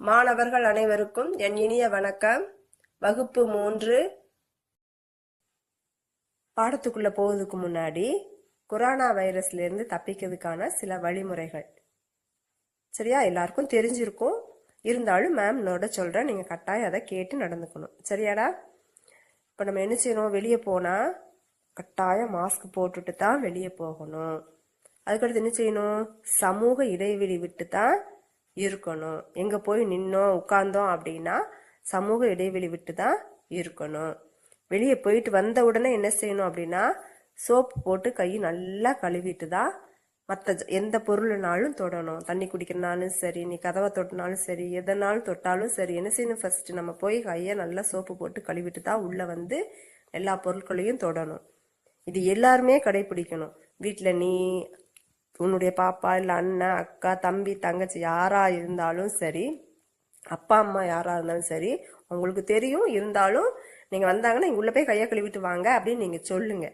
மாணவர்கள் அனைவருக்கும் என் இனிய வணக்கம். வகுப்பு மூன்று பாடத்துக்குள்ள போவதுக்கு முன்னாடி கொரோனா வைரஸ்ல இருந்து தப்பிக்கிறதுக்கான சில வழிமுறைகள். சரியா? எல்லாருக்கும் தெரிஞ்சிருக்கும். இருந்தாலும் மேம் நோட சொல்றேன். நீங்க கட்டாயம் அதை கேட்டு நடந்துக்கணும். சரியாடா? இப்போ நம்ம என்ன செய்யணும்? வெளியே போனா கட்டாயம் மாஸ்க் போட்டுட்டு தான் வெளியே போகணும். அதுக்கடுத்து என்ன செய்யணும்? சமூக இடைவெளி விட்டு தான் இருக்கணும். எங்க போய் நின்னோம் உட்கார்ந்தோம் அப்படின்னா சமூக இடைவெளி விட்டு தான் இருக்கணும். வெளியே போயிட்டு வந்த உடனே என்ன செய்யணும் அப்படின்னா சோப்பு போட்டு கை நல்லா கழுவிட்டு தான் மற்ற எந்த பொருள்னாலும் தொடணும். தண்ணி குடிக்கிறனாலும் சரி நீ கதவை தொட்டினாலும் சரி எதனாலும் தொட்டாலும் சரி என்ன செய்யணும் ஃபர்ஸ்ட் நம்ம போய் கையை நல்லா சோப்பு போட்டு கழுவிட்டு தான் உள்ள வந்து எல்லா பொருட்களையும் தொடணும். இது எல்லாருமே கடைபிடிக்கணும். வீட்டில் நீ உன்னுடைய பாப்பா இல்லை அண்ணன் அக்கா தம்பி தங்கச்சி யாரா இருந்தாலும் சரி அப்பா அம்மா யாரா இருந்தாலும் சரி உங்களுக்கு தெரியும் இருந்தாலும் நீங்கள் வந்தாங்கன்னா இங்க உள்ள போய் கையை கழுவிட்டு வாங்க அப்படின்னு நீங்கள் சொல்லுங்க.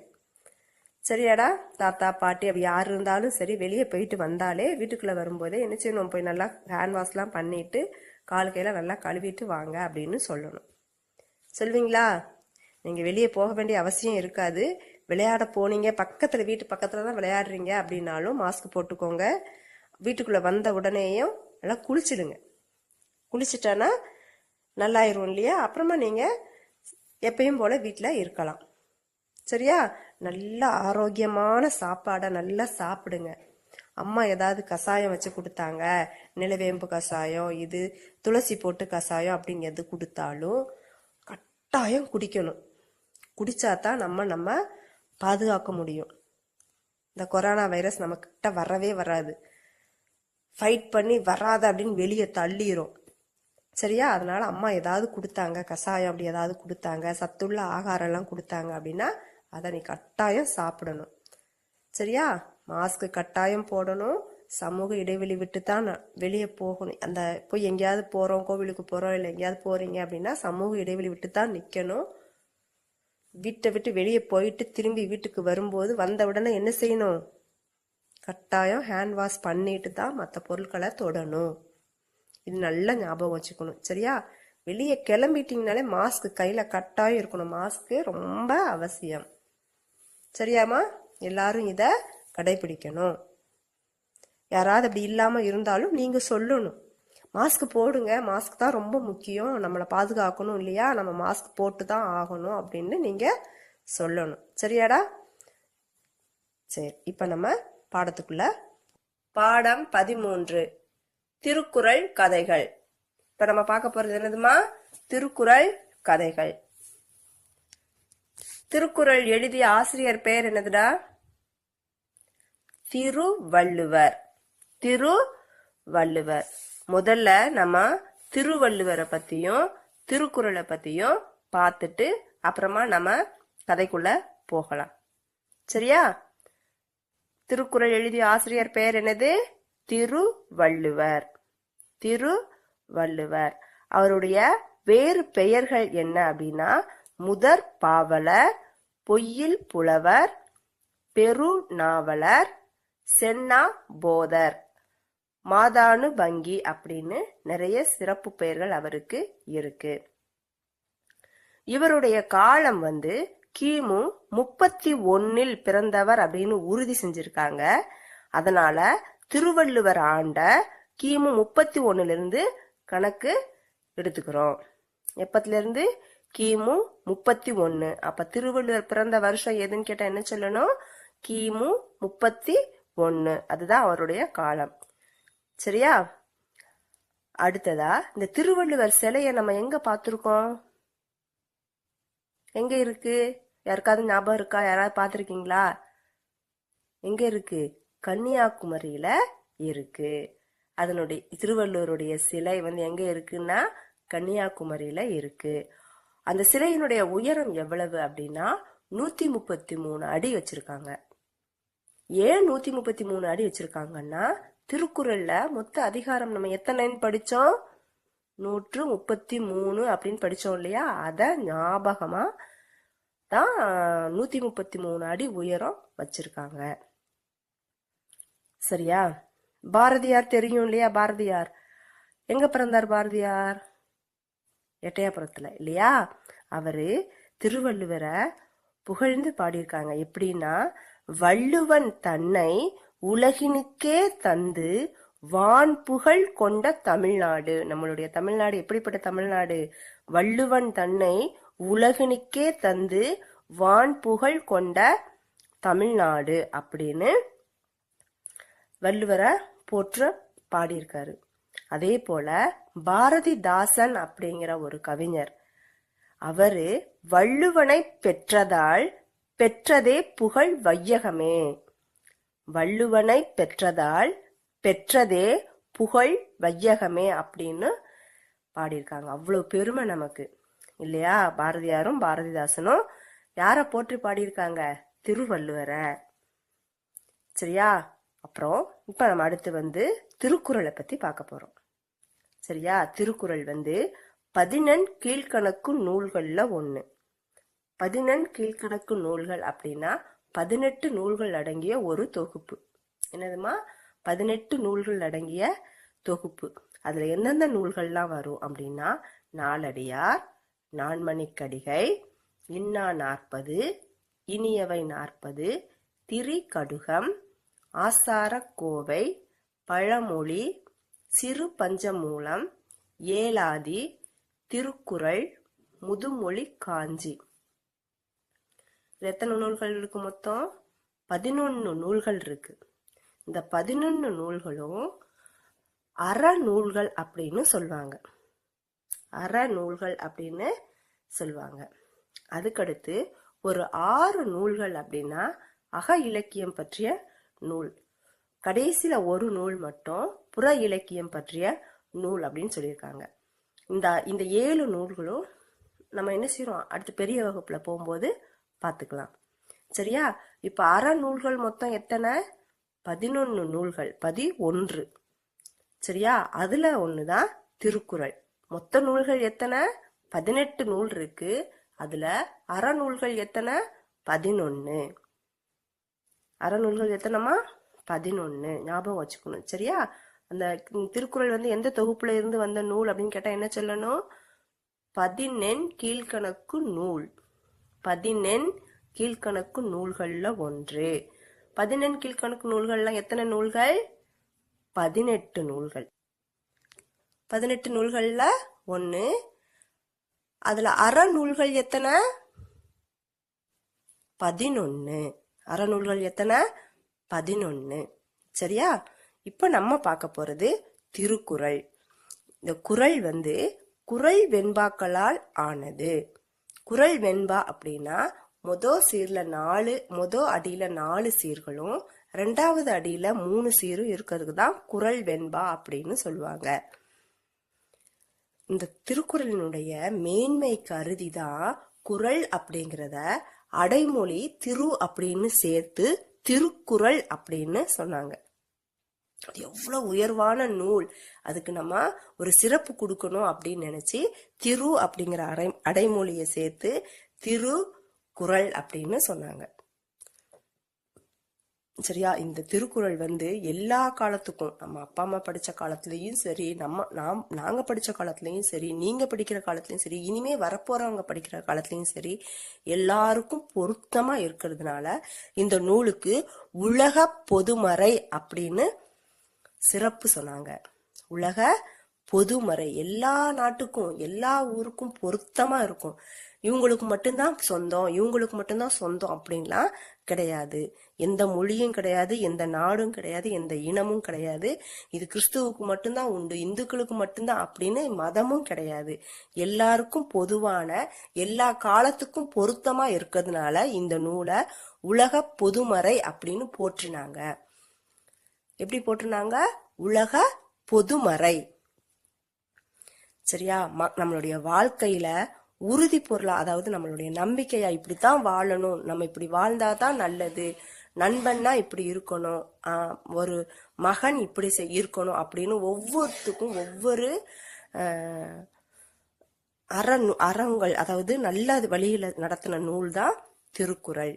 சரியாடா? தாத்தா பாட்டி அப்படி யார் இருந்தாலும் சரி வெளியே போயிட்டு வந்தாலே வீட்டுக்குள்ளே வரும்போதே என்ன செய்யணும்? போய் நல்லா ஹேண்ட் வாஷ்லாம் பண்ணிட்டு கால் கையில் நல்லா கழுவிட்டு வாங்க அப்படின்னு சொல்லணும். சொல்வீங்களா? நீங்கள் வெளியே போக வேண்டிய அவசியம் இருக்காது. விளையாட போனீங்க பக்கத்துல வீட்டு பக்கத்துல தான் விளையாடுறீங்க அப்படின்னாலும் மாஸ்க் போட்டுக்கோங்க. வீட்டுக்குள்ள வந்த உடனேயும் நல்லா குளிச்சிடுங்க. குளிச்சிட்டானா நல்லாயிரும் இல்லையா? அப்புறமா நீங்க எப்பயும் போல வீட்டில் இருக்கலாம். சரியா? நல்ல ஆரோக்கியமான சாப்பாடை நல்லா சாப்பிடுங்க. அம்மா ஏதாவது கஷாயம் வச்சு கொடுத்தாங்க நிலவேம்பு கஷாயம் இது துளசி போட்டு கஷாயம் அப்படிங்கிறது கொடுத்தாலும் கட்டாயம் குடிக்கணும். குடிச்சாதான் நம்ம நம்ம பாதுகாக்க முடியும். இந்த கொரோனா வைரஸ் நம்மக்கிட்ட வரவே வராது. ஃபைட் பண்ணி வராது அப்படின்னு வெளியே தள்ளிடும் சரியா? அதனால அம்மா ஏதாவது கொடுத்தாங்க கஷாயம் அப்படி ஏதாவது கொடுத்தாங்க சத்துள்ள ஆகாரம்லாம் கொடுத்தாங்க அப்படின்னா அதை நீ கட்டாயம் சாப்பிடணும். சரியா? மாஸ்க் கட்டாயம் போடணும். சமூக இடைவெளி விட்டு தான் வெளியே போகணும். அந்த போய் எங்கேயாவது போகிறோம் கோவிலுக்கு போகிறோம் இல்லை எங்கேயாவது போகிறீங்க அப்படின்னா சமூக இடைவெளி விட்டு தான் நிற்கணும் வீட்டை விட்டு வெளியே போயிட்டு திரும்பி வீட்டுக்கு வரும்போது வந்த உடனே என்ன செய்யணும்? கட்டாயம் ஹேண்ட் வாஷ் பண்ணிட்டு தான் மற்ற பொருட்களை தொடணும். இது நல்லா ஞாபகம் வச்சுக்கணும். சரியா? வெளியே கிளம்பிட்டீங்கனாலே மாஸ்க் கையில் கட்டாயம் இருக்கணும். மாஸ்க்கு ரொம்ப அவசியம். சரியாம்மா? எல்லாரும் இதை கடைபிடிக்கணும். யாராவது அப்படி இல்லாமல் இருந்தாலும் நீங்கள் சொல்லணும். மாஸ்க் போடுங்க. மாஸ்க் தான் ரொம்ப முக்கியம். நம்மளை பாதுகாக்கணும் இல்லையா? நம்ம மாஸ்க் போட்டு தான் ஆகணும் அப்படின்னு நீங்கள் சொல்லணும். சரியாடா? சரி இப்போ நம்ம பாடத்துக்குள்ள பாடம் பதிமூன்று. திருக்குறள் கதைகள். இப்போ நம்ம பார்க்க போகிறது என்னதுமா? திருக்குறள் கதைகள். திருக்குறள் எழுதிய ஆசிரியர் பெயர் என்னதுடா? திருவள்ளுவர். திருவள்ளுவர். முதல்ல நம்ம திருவள்ளுவரை பத்தியும் திருக்குறளை பத்தியும் பார்த்துட்டு அப்புறமா நம்ம கதைக்குள்ள போகலாம். சரியா? திருக்குறள் எழுதிய ஆசிரியர் பெயர் என்னது? திருவள்ளுவர். திருவள்ளுவர். அவருடைய வேறு பெயர்கள் என்ன அப்படின்னா முதற் பாவலர் பொய்யில் புலவர் பெரு நாவலர் சென்னா போதர். மாதானு பங்கி அப்படின்னு நிறைய சிறப்பு பெயர்கள் அவருக்கு இருக்கு. இவருடைய காலம் வந்து கிமு முப்பத்தி ஒன்னில் பிறந்தவர் அப்படின்னு உறுதி செஞ்சிருக்காங்க. அதனால திருவள்ளுவர் ஆண்ட கிமு முப்பத்தி ஒன்னுல இருந்து கணக்கு எடுத்துக்கிறோம். எப்பத்துல இருந்து கிமு முப்பத்தி ஒன்னு. அப்ப திருவள்ளுவர் பிறந்த வருஷம் எதுன்னு கேட்டா என்ன சொல்லணும்? கிமு முப்பத்தி ஒன்னு. அதுதான் அவருடைய காலம். சரியா? அடுத்ததா இந்த திருவள்ளுவர் சிலையை நம்ம எங்க பார்த்துருக்கோம்? எங்க இருக்கு? யாருக்காவது ஞாபகம் இருக்கா? யாராவது பார்த்துருக்கீங்களா? எங்க இருக்கு? கன்னியாகுமரியில இருக்கு. அதனுடைய திருவள்ளுவருடைய சிலை வந்து எங்க இருக்குன்னா கன்னியாகுமரியில இருக்கு. அந்த சிலையினுடைய உயரம் எவ்வளவு அப்படின்னா நூத்தி முப்பத்தி மூணு அடி வச்சிருக்காங்க. ஏன் நூத்தி முப்பத்தி மூணு அடி வச்சிருக்காங்கன்னா திருக்குறள்ல மொத்த அதிகாரம் நம்ம எத்தனைன்னு படிச்சோம்? நூற்று முப்பத்தி மூணு அப்படின்னு படிச்சோம் இல்லையா? அதை ஞாபகமா தான் நூத்தி முப்பத்தி மூணு அடி உயரம் வச்சிருக்காங்க. சரியா? பாரதியார் தெரியும் இல்லையா? பாரதியார். எங்க பிறந்தார் பாரதியார்? எட்டையாபுரத்தில் இல்லையா? அவரு திருவள்ளுவரை புகழ்ந்து பாடியிருக்காங்க. எப்படின்னா வள்ளுவன் தன்னை உலகினுக்கே தந்து வான் புகழ் கொண்ட தமிழ்நாடு. நம்மளுடைய தமிழ்நாடு எப்படிப்பட்ட தமிழ்நாடு? வள்ளுவன் தன்னை உலகினுக்கே தந்து வான் புகழ் கொண்ட தமிழ்நாடு அப்படின்னு வள்ளுவரை போற்ற பாடியிருக்காரு. அதே போல பாரதிதாசன் அப்படிங்கிற ஒரு கவிஞர் அவரு வள்ளுவனை பெற்றதால் பெற்றதே புகழ் வையகமே. வள்ளுவனை பெற்றதால் பெற்றதே புகழ் வையகமே அப்படின்னு பாடியிருக்காங்க. அவ்வளோ பெருமை நமக்கு. இல்லையா? பாரதியாரும் பாரதிதாசனும் யாரை போற்றி பாடியிருக்காங்க? திருவள்ளுவரை. சரியா? அப்புறம் இப்போ நம்ம அடுத்து வந்து திருக்குறளை பற்றி பார்க்க போகிறோம் சரியா? திருக்குறள் வந்து பதினெண் கீழ்கணக்கு நூல்களில் ஒன்று பதினெண் கீழ்கணக்கு நூல்கள் அப்படின்னா பதினெட்டு நூல்கள் அடங்கிய ஒரு தொகுப்பு. என்னதுமா? பதினெட்டு நூல்கள் அடங்கிய தொகுப்பு. அதுல எந்தெந்த நூல்கள்லாம் வரும் அப்படின்னா நாலடியார் நான்மணிக்கடிகை இன்னா நாற்பது இனியவை நாற்பது திரிகடுகம் ஆசாரக்கோவை பழமொழி சிறு பஞ்சமூலம் ஏலாதி திருக்குறள் முதுமொழி காஞ்சி. எத்தனை நூல்கள் இருக்கு மொத்தம்? பதினொன்று நூல்கள் இருக்கு. இந்த பதினொன்று நூல்களும் அறநூல்கள் அப்படின்னு சொல்லுவாங்க. அறநூல்கள் அப்படின்னு சொல்லுவாங்க. அதுக்கடுத்து ஒரு ஆறு நூல்கள் அப்படின்னா அக இலக்கியம் பற்றிய நூல். கடைசியில் ஒரு நூல் மட்டும் புற இலக்கியம் பற்றிய நூல் அப்படின்னு சொல்லியிருக்காங்க. இந்த இந்த ஏழு நூல்களும் நம்ம என்ன செய்யறோம் அடுத்து பெரிய வகுப்புல போகும்போது பார்த்துக்கலாம் சரியா? இப்போ அறநூல்கள் மொத்தம் எத்தனை? பதினொன்று நூல்கள். பதி ஒன்று சரியா? அதில் ஒன்று தான் திருக்குறள். மொத்த நூல்கள் எத்தனை? பதினெட்டு நூல் இருக்கு. அதில் அறநூல்கள் எத்தனை? பதினொன்று அறநூல்கள் எத்தனைமா பதினொன்று ஞாபகம் வச்சுக்கணும். சரியா? அந்த திருக்குறள் வந்து எந்த தொகுப்புல இருந்து வந்த நூல் அப்படின்னு கேட்டால் என்ன சொல்லணும்? பதினெண் கீழ்கணக்கு நூல். பதினெண் கீழ்கணக்கு நூல்களில் ஒன்று. பதினெண் கீழ்கணக்கு நூல்கள்லாம் எத்தனை நூல்கள்? பதினெட்டு நூல்கள். பதினெட்டு நூல்களில் ஒன்று அதில் அறநூல்கள் எத்தனை? பதினொன்று அறநூல்கள் எத்தனை? பதினொன்று சரியா? இப்போ நம்ம பார்க்க போகிறது திருக்குறள். இந்த குறள் வந்து குறள் வெண்பாக்களால் ஆனது. குறள் வெண்பா அப்படின்னா மொதல் சீர்ல நாலு மொதல் அடியில நாலு சீர்களும் ரெண்டாவது அடியில மூணு சீரும் இருக்கிறதுக்கு தான் குறள் வெண்பா அப்படின்னு சொல்லுவாங்க. இந்த திருக்குறளினுடைய மேன்மை கருதி தான் குறள் அப்படிங்கிறத அடைமொழி திரு அப்படின்னு சேர்த்து திருக்குறள் அப்படின்னு சொன்னாங்க. அது உயர்வான நூல். அதுக்கு நம்ம ஒரு சிறப்பு கொடுக்கணும் அப்படின்னு நினச்சி திரு அப்படிங்கிற அடை அடைமொழியை சேர்த்து திரு குறள் அப்படின்னு சொன்னாங்க. சரியா? இந்த திருக்குறள் வந்து எல்லா காலத்துக்கும் நம்ம அப்பா அம்மா படித்த காலத்துலேயும் சரி நம்ம நாம் நாங்கள் படித்த காலத்துலேயும் சரி நீங்கள் படிக்கிற காலத்துலேயும் சரி இனிமே வரப்போகிறவங்க படிக்கிற காலத்துலேயும் சரி எல்லாருக்கும் பொருத்தமாக இருக்கிறதுனால இந்த நூலுக்கு உலக பொதுமறை அப்படின்னு சிறப்பு சொன்னாங்க. உலக பொதுமறை எல்லா நாட்டுக்கும் எல்லா ஊருக்கும் பொருத்தமா இருக்கும். இவங்களுக்கு மட்டும்தான் சொந்தம் இவங்களுக்கு மட்டும்தான் சொந்தம் அப்படின்லாம் கிடையாது. எந்த மொழியும் கிடையாது எந்த நாடும் கிடையாது எந்த இனமும் கிடையாது. இது கிறிஸ்துவுக்கு மட்டும்தான் உண்டு இந்துக்களுக்கு மட்டும்தான் அப்படின்னு மதமும் கிடையாது. எல்லாருக்கும் பொதுவான எல்லா காலத்துக்கும் பொருத்தமா இருக்கிறதுனால இந்த நூலை உலக பொதுமறை அப்படின்னு போற்றினாங்க. எப்படி போட்டிருந்தாங்க? உலக பொதுமறை. சரியா? நம்மளுடைய வாழ்க்கையில உறுதி பொருளா அதாவது நம்மளுடைய நம்பிக்கையா இப்படித்தான் வாழணும் நம்ம இப்படி வாழ்ந்தாதான் நல்லது நண்பன்னா இப்படி இருக்கணும் ஒரு மகன் இப்படி செய்- இருக்கணும் அப்படின்னு ஒவ்வொருத்துக்கும் ஒவ்வொரு ஆஹ், அறநூ அறங்கள் அதாவது நல்ல வழியில நடத்தின நூல் தான் திருக்குறள்.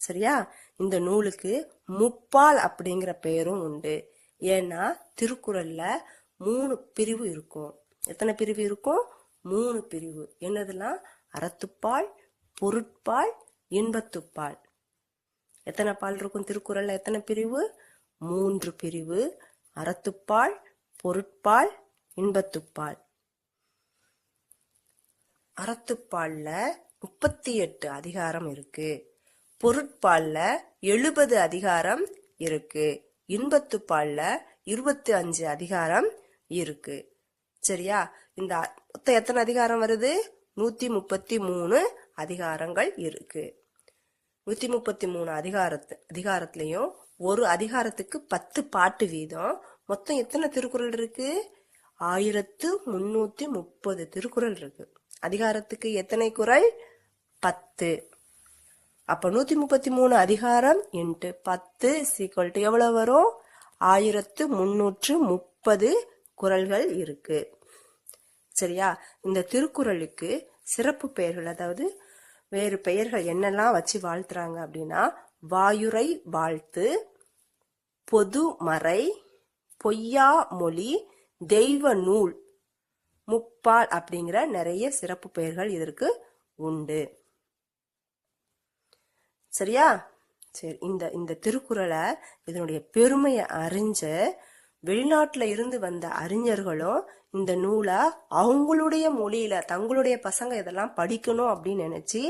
சரியா? இந்த நூலுக்கு முப்பால் அப்படிங்கிற பெயரும் உண்டு. ஏன்னா திருக்குறள்ல மூணு பிரிவு இருக்கும். எத்தனை பிரிவு இருக்கும்? மூணு பிரிவு. என்னதுலாம் அறத்துப்பால் பொருட்பால் இன்பத்துப்பால். எத்தனை பால் இருக்கும் திருக்குறள்ல? எத்தனை பிரிவு? மூன்று பிரிவு. அறத்துப்பால் பொருட்பால் இன்பத்துப்பால். அறத்துப்பால்ல முப்பத்தி எட்டு அதிகாரம் இருக்கு. பொருட்பால்ல எழுபது அதிகாரம் இருக்கு. இன்பத்துப்பால்ல இருபத்தி அஞ்சு அதிகாரம் இருக்கு. சரியா? இந்த மொத்தம் எத்தனை அதிகாரம் வருது? நூத்தி முப்பத்தி மூணு அதிகாரங்கள் இருக்கு. நூத்தி முப்பத்தி மூணு அதிகாரத்து அதிகாரத்திலையும் ஒரு அதிகாரத்துக்கு பத்து பாட்டு வீதம். மொத்தம் எத்தனை திருக்குறள் இருக்கு? ஆயிரத்து முன்னூத்தி முப்பது திருக்குறள் இருக்கு. அதிகாரத்துக்கு எத்தனை குறள்? பத்து. அப்போ நூற்றி முப்பத்தி மூணு அதிகாரம் இன்ட்டு பத்து சீக்வல் டு எவ்வளோ வரும்? ஆயிரத்து முந்நூற்று முப்பது குறள்கள் இருக்கு. சரியா? இந்த திருக்குறளுக்கு சிறப்பு பெயர்கள் அதாவது வேறு பெயர்கள் என்னெல்லாம் வச்சு வாழ்த்துறாங்க அப்படின்னா வாயுரை வாழ்த்து பொதுமறை பொய்யா மொழி தெய்வ நூல் முப்பால் அப்படிங்கிற நிறைய சிறப்பு பெயர்கள் இதற்கு உண்டு. சரியா? சரி இந்த இந்த திருக்குறளை இதனுடைய பெருமையை அறிஞ்சு வெளிநாட்டுல இருந்து வந்த அறிஞர்களும் இந்த நூலை அவங்களுடைய மொழியில தங்களுடைய பசங்க இதெல்லாம் படிக்கணும் அப்படின்னு நினைச்சு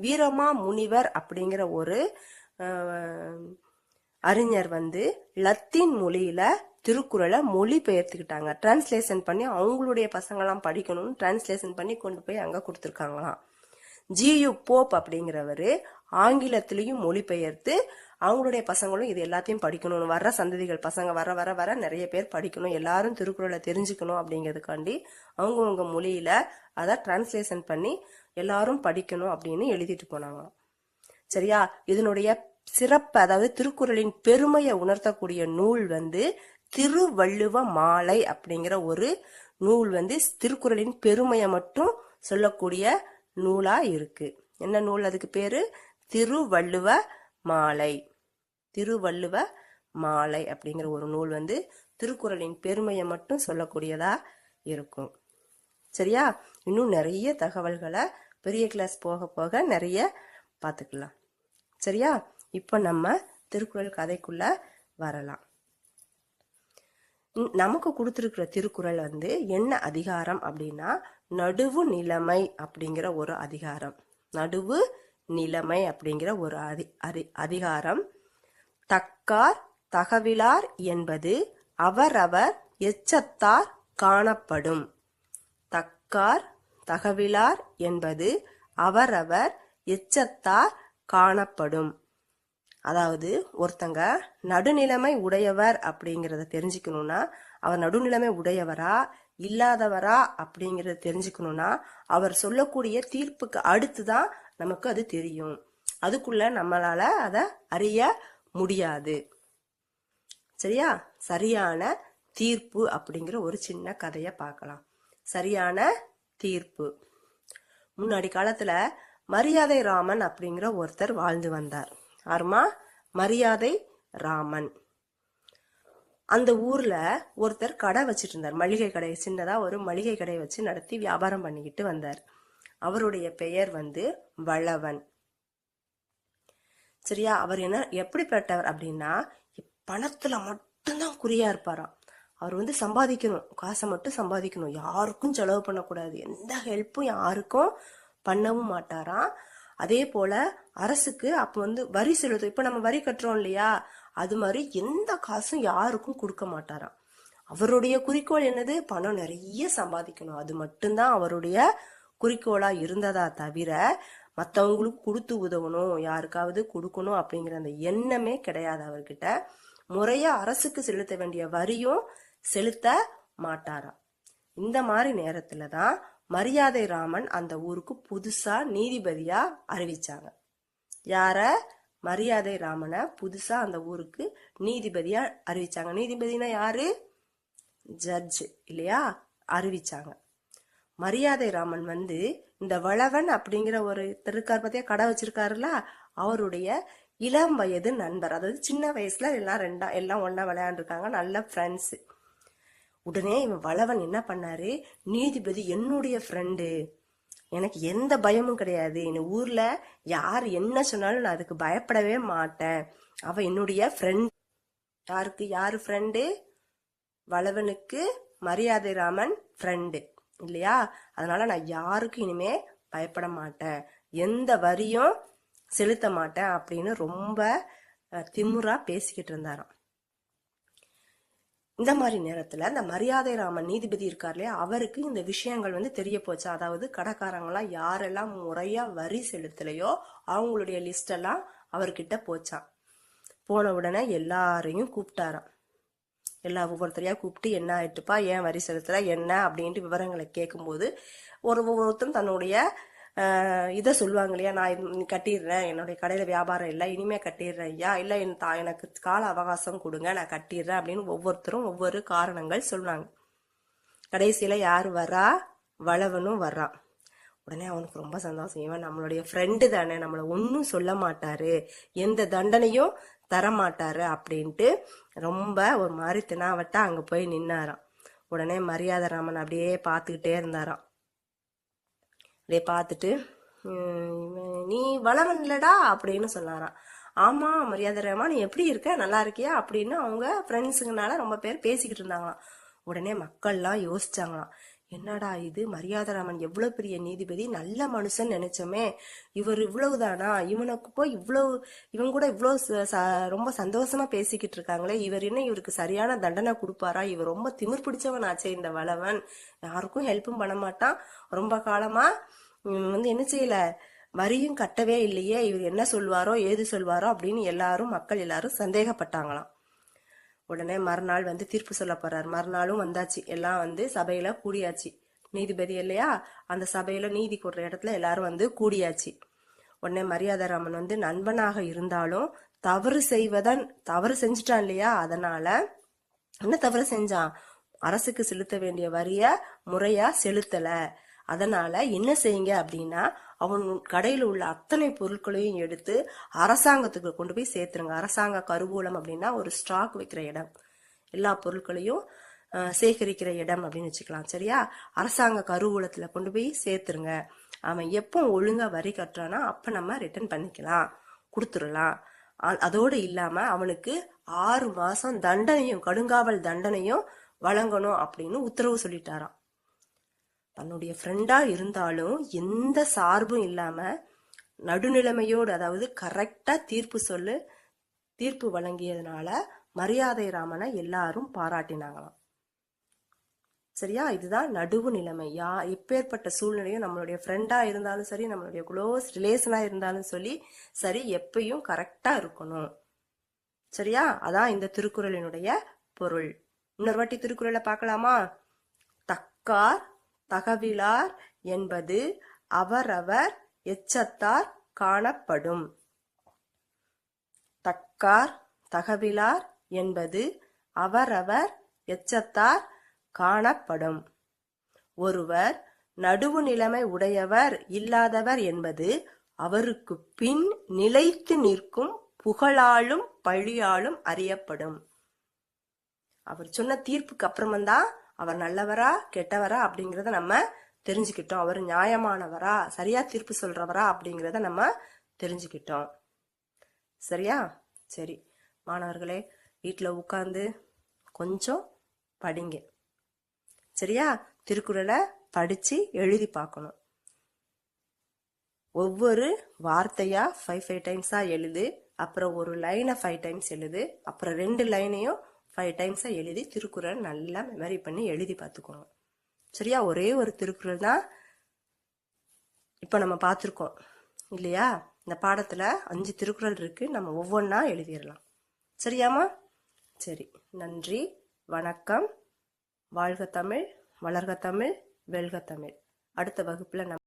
வீரமா முனிவர் அப்படிங்கிற ஒரு அறிஞர் வந்து லத்தீன் மொழியில திருக்குறளை மொழி பெயர்த்துக்கிட்டாங்க டிரான்ஸ்லேஷன் பண்ணி அவங்களுடைய பசங்கெல்லாம் படிக்கணும்னு டிரான்ஸ்லேஷன் பண்ணி கொண்டு போய் அங்க கொடுத்துருக்காங்களாம். ஜியு போப் அப்படிங்கிறவர் ஆங்கிலத்திலையும் மொழிபெயர்த்து அவங்களுடைய பசங்களும் இது எல்லாத்தையும் படிக்கணும் வர்ற சந்ததிகள் பசங்க வர வர வர நிறைய பேர் படிக்கணும். எல்லாரும் திருக்குறளை தெரிஞ்சுக்கணும் அப்படிங்கிறதுக்காண்டி அவங்கவுங்க மொழியில அதை டிரான்ஸ்லேஷன் பண்ணி எல்லாரும் படிக்கணும் அப்படின்னு எழுதிட்டு போனாங்க. சரியா? இதனுடைய சிறப்பு அதாவது திருக்குறளின் பெருமையை உணர்த்தக்கூடிய நூல் வந்து திருவள்ளுவ மாலை அப்படிங்கிற ஒரு நூல் வந்து திருக்குறளின் பெருமையை மட்டும் சொல்லக்கூடிய நூலா இருக்கு. என்ன நூல்? அதுக்கு பேரு திருவள்ளுவ மாலை. திருவள்ளுவ மாலை அப்படிங்கிற ஒரு நூல் வந்து திருக்குறளின் பெருமையை மட்டும் சொல்லக்கூடியதா இருக்கும். சரியா? இன்னும் நிறைய தகவல்களை பெரிய கிளாஸ் போக போக நிறைய பார்த்துக்கலாம். சரியா? இப்போ நம்ம திருக்குறள் கதைக்குள்ள வரலாம். நமக்கு கொடுத்துருக்கிற திருக்குறள் வந்து என்ன அதிகாரம் அப்படின்னா நடுவு நிலைமை அப்படிங்கிற ஒரு அதிகாரம். நடுவு நிலைமை அப்படிங்கிற ஒரு அதி அதி அதிகாரம். தக்கார் தகவிலார் என்பது அவரவர் எச்சத்தார் காணப்படும். தக்கார் தகவிலார் என்பது அவரவர் எச்சத்தார் காணப்படும். அதாவது ஒருத்தங்க நடுநிலைமை உடையவர் அப்படிங்கிறத தெரிஞ்சுக்கணும்னா அவர் நடுநிலைமை உடையவரா இல்லாதவரா அப்படிங்கறத தெரிஞ்சுக்கணும்னா அவர் சொல்லக்கூடிய தீர்ப்புக்கு அடுத்து தான் நமக்கு அது தெரியும். அதுக்குள்ள நம்மளால அதை அறிய முடியாது. சரியா? சரியான தீர்ப்பு அப்படிங்கிற ஒரு சின்ன கதையை பார்க்கலாம். சரியான தீர்ப்பு. முன்னாடி காலத்துல மரியாதை ராமன் அப்படிங்கிற ஒருத்தர் வாழ்ந்து வந்தார். ஆர்மா மரியாதை ராமன். அந்த ஊர்ல ஒருத்தர் கடை வச்சிட்டு இருந்தார் மளிகை கடை சின்னதா ஒரு மளிகை கடை வச்சு நடத்தி வியாபாரம் பண்ணிக்கிட்டு வந்தார். அவருடைய பெயர் வந்து வளவன். சரியா? அவர் என்ன எப்படிப்பட்டவர் அப்படின்னா பணத்துல மட்டும்தான் குறியா இருப்பாராம். அவர் வந்து சம்பாதிக்கணும். காசை மட்டும் சம்பாதிக்கணும். யாருக்கும் செலவு பண்ணக்கூடாது. எந்த ஹெல்ப்பும் யாருக்கும் பண்ணவும் மாட்டாராம். அதே போல அரசுக்கு அப்ப வந்து வரி செலுத்தும் இப்ப நம்ம வரி கட்டுறோம் இல்லையா? அது மாதிரி எந்த காசும் யாருக்கும் கொடுக்க மாட்டாராம். அவருடைய குறிக்கோள் என்னது? பணம் நிறைய சம்பாதிக்கணும். அது மட்டும்தான் அவருடைய குறிக்கோளா இருந்ததா தவிர மற்றவங்களுக்கு கொடுத்து உதவணும் யாருக்காவது கொடுக்கணும் அப்படிங்கிற அந்த எண்ணமே கிடையாது அவர்கிட்ட. முறையா அரசுக்கு செலுத்த வேண்டிய வரியும் செலுத்த மாட்டாராம். இந்த மாதிரி நேரத்துல தான் மரியாதை ராமன் அந்த ஊருக்கு புதுசா நீதிபதியா அறிவிச்சாங்க. யார? மரியாதை ராமனை புதுசா அந்த ஊருக்கு நீதிபதியா அறிவிச்சாங்க. நீதிபதினா யாரு? ஜட்ஜ் இல்லையா? அறிவிச்சாங்க. மரியாதை ராமன் வந்து இந்த வளவன் அப்படிங்கிற ஒரு திருக்கார் பத்தியா கடை வச்சிருக்காருல அவருடைய இளம் வயது நண்பர். அதாவது சின்ன வயசுல எல்லாம் ரெண்டா எல்லாம் ஒன்னா விளையாண்டுருக்காங்க. நல்ல ஃப்ரெண்ட்ஸ் உடனே இவன் வளவன் என்ன பண்ணாரு? நீதிபதி என்னுடைய ஃப்ரெண்டு எனக்கு எந்த பயமும் கிடையாது. என் ஊர்ல யார் என்ன சொன்னாலும் நான் அதுக்கு பயப்படவே மாட்டேன். அவ என்னுடைய ஃப்ரெண்ட் யாருக்கு? யாரு ஃப்ரெண்டு வளவனுக்கு மரியாதை ராமன் ஃப்ரெண்டு இல்லையா? அதனால நான் யாருக்கும் இனிமே பயப்பட மாட்டேன். எந்த வரியும் செலுத்த மாட்டேன் அப்படின்னு ரொம்ப திமுறா பேசிக்கிட்டு இருந்தாராம். இந்த மாதிரி நேரத்துல அந்த மரியாதை ராமன் நீதிபதி இருக்கார் இல்லையா அவருக்கு இந்த விஷயங்கள் வந்து தெரிய போச்சு. அதாவது கடைக்காரங்களாம் யாரெல்லாம் முறையா வரி செலுத்தலையோ அவங்களுடைய லிஸ்ட் எல்லாம் அவர்கிட்ட போச்சான் போன உடனே எல்லாரையும் கூப்பிட்டாராம். எல்லா ஒவ்வொருத்தரையா கூப்பிட்டு என்ன ஆயிட்டுப்பா? ஏன் வரி செலுத்தல? என்ன? அப்படின்ட்டு விவரங்களை கேட்கும்போது ஒரு ஒவ்வொருத்தரும் தன்னுடைய இதை சொல்லுவாங்க இல்லையா? நான் கட்டிடுறேன். என்னுடைய கடையில் வியாபாரம் இல்லை. இனிமே கட்டிடுறேன் ஐயா. இல்லை என் தா எனக்கு கால அவகாசம் கொடுங்க. நான் கட்டிடுறேன் அப்படின்னு ஒவ்வொருத்தரும் ஒவ்வொரு காரணங்கள் சொல்லுவாங்க. கடைசியில் யார் வரா? வளவனும் வர்றான் உடனே அவனுக்கு ரொம்ப சந்தோஷம். இவன் நம்மளுடைய ஃப்ரெண்டு தானே. நம்மளை ஒன்றும் சொல்ல மாட்டாரு. எந்த தண்டனையும் தர மாட்டாரு அப்படின்ட்டு ரொம்ப ஒரு மாதிரி தினாவட்டா அங்கே போய் நின்னாராம். உடனே மரியாதை ராமன் அப்படியே பார்த்துக்கிட்டே இருந்தாராம். அப்படியே பார்த்துட்டு இவன் நீ வளவன் அப்படின்னு சொன்னாராம் ஆமா மரியாதை ராமா நீ எப்படி இருக்க? நல்லா இருக்கியா? அப்படின்னு அவங்க ஃப்ரெண்ட்ஸுங்கனால ரொம்ப பேர் பேசிக்கிட்டு இருந்தாங்களாம். உடனே மக்கள்லாம் யோசிச்சாங்களாம். என்னடா இது? மரியாதராமன் எவ்வளோ பெரிய நீதிபதி? நல்ல மனுஷன் நினைச்சோமே. இவர் இவ்வளவுதானா? இவனுக்கு போய் இவ்வளவு இவன் கூட இவ்வளோ ச- ரொம்ப சந்தோஷமா பேசிக்கிட்டு இருக்காங்களே. இவர் என்ன இவருக்கு சரியான தண்டனை கொடுப்பாரா? இவர் ரொம்ப திமிர் பிடிச்சவன் ஆச்சே இந்த வளவன். யாருக்கும் ஹெல்ப்பும் பண்ண மாட்டான். ரொம்ப காலமா வந்து என்ன செய்யல? வரியும் கட்டவே இல்லையே. இவர் என்ன சொல்வாரோ ஏது சொல்வாரோ அப்படின்னு எல்லாரும் மக்கள் எல்லாரும் சந்தேகப்பட்டாங்களாம். உடனே மறுநாள் வந்து தீர்ப்பு சொல்ல போறார். மறுநாளும் வந்தாச்சு. எல்லாம் வந்து சபையில கூடியாச்சு. நீதிபதி இல்லையா? அந்த சபையில நீதி கூடுற இடத்துல எல்லாரும் வந்து கூடியாச்சு. உடனே மரியாதராமன் வந்து நண்பனாக இருந்தாலும் தவறு செய்வதன் தவறு செஞ்சுட்டான் இல்லையா? அதனால என்ன தவறு செஞ்சான்? அரசுக்கு செலுத்த வேண்டிய வரிய முறையா செலுத்தல. அதனால என்ன செய்யுங்க அப்படின்னா அவன் கடையில் உள்ள அத்தனை பொருட்களையும் எடுத்து அரசாங்கத்துக்கு கொண்டு போய் சேர்த்துருங்க. அரசாங்க கருவூலம் அப்படின்னா ஒரு ஸ்டாக் வைக்கிற இடம். எல்லா பொருட்களையும் சேகரிக்கிற இடம் அப்படின்னு வச்சுக்கலாம். சரியா? அரசாங்க கருவூலத்தில் கொண்டு போய் சேர்த்துருங்க. அவன் எப்போ ஒழுங்காக வரி கட்டுறானா அப்போ நம்ம ரிட்டர்ன் பண்ணிக்கலாம். கொடுத்துடலாம். அதோடு இல்லாமல் அவனுக்கு ஆறு மாதம் தண்டனையும் கடுங்காவல் தண்டனையும் வழங்கணும் அப்படின்னு உத்தரவு சொல்லிட்டாராம். தன்னுடைய ஃப்ரெண்டாக இருந்தாலும் எந்த சார்பும் இல்லாமல் நடுநிலைமையோடு அதாவது கரெக்டாக தீர்ப்பு சொல்லு தீர்ப்பு வழங்கியதுனால மரியாதை ராமனை எல்லாரும் பாராட்டினாங்களாம். சரியா? இதுதான் நடுவு நிலைமை. யா எப்பேற்பட்ட சூழ்நிலையும் நம்மளுடைய ஃப்ரெண்டாக இருந்தாலும் சரி நம்மளுடைய க்ளோஸ் ரிலேஷனாக இருந்தாலும் சொல்லி சரி எப்பயும் கரெக்டாக இருக்கணும். சரியா? அதான் இந்த திருக்குறளினுடைய பொருள். இன்னொரு வாட்டி திருக்குறளை பார்க்கலாமா? தக்கார் தகவிலார் என்பது அவரவர் எச்சத்தார் காணப்படும். தக்கார் தகவிலார் என்பது அவரவர் எச்சத்தார் காணப்படும். ஒருவர் நடுவு நிலைமை உடையவர் இல்லாதவர் என்பது அவருக்கு பின் நிலைத்து நிற்கும் புகழாலும் பழியாலும் அறியப்படும். அவர் சொன்ன தீர்ப்புக்கு அப்புறம்தான் அவர் நல்லவரா கெட்டவரா அப்படிங்கிறத நம்ம தெரிஞ்சுக்கிட்டோம். அவர் நியாயமானவரா சரியா தீர்ப்பு சொல்றவரா அப்படிங்கிறத நம்ம தெரிஞ்சுக்கிட்டோம். சரியா? சரி. மாணவர்களே வீட்டில் உட்காந்து கொஞ்சம் படிங்க. சரியா? திருக்குறளை படிச்சு எழுதி பார்க்கணும். ஒவ்வொரு வார்த்தையா ஃபைவ் ஃபைவ் டைம்ஸா எழுது அப்புறம் ஒரு லைனை ஃபைவ் டைம்ஸ் எழுது அப்புறம் ரெண்டு லைனையும் ஃபைவ் டைம்ஸாக எழுதி திருக்குறள் நல்லா மெமரி பண்ணி எழுதி பார்த்துக்கோங்க. சரியா? ஒரே ஒரு திருக்குறள் தான் இப்போ நம்ம பார்த்துருக்கோம். இல்லையா? இந்த பாடத்தில் அஞ்சு திருக்குறள் இருக்குது நம்ம ஒவ்வொன்றா எழுதிடலாம். சரியாமா சரி. நன்றி வணக்கம். வாழ்க தமிழ் வளர்க தமிழ் வெல்க தமிழ். அடுத்த வகுப்பில் நம்ம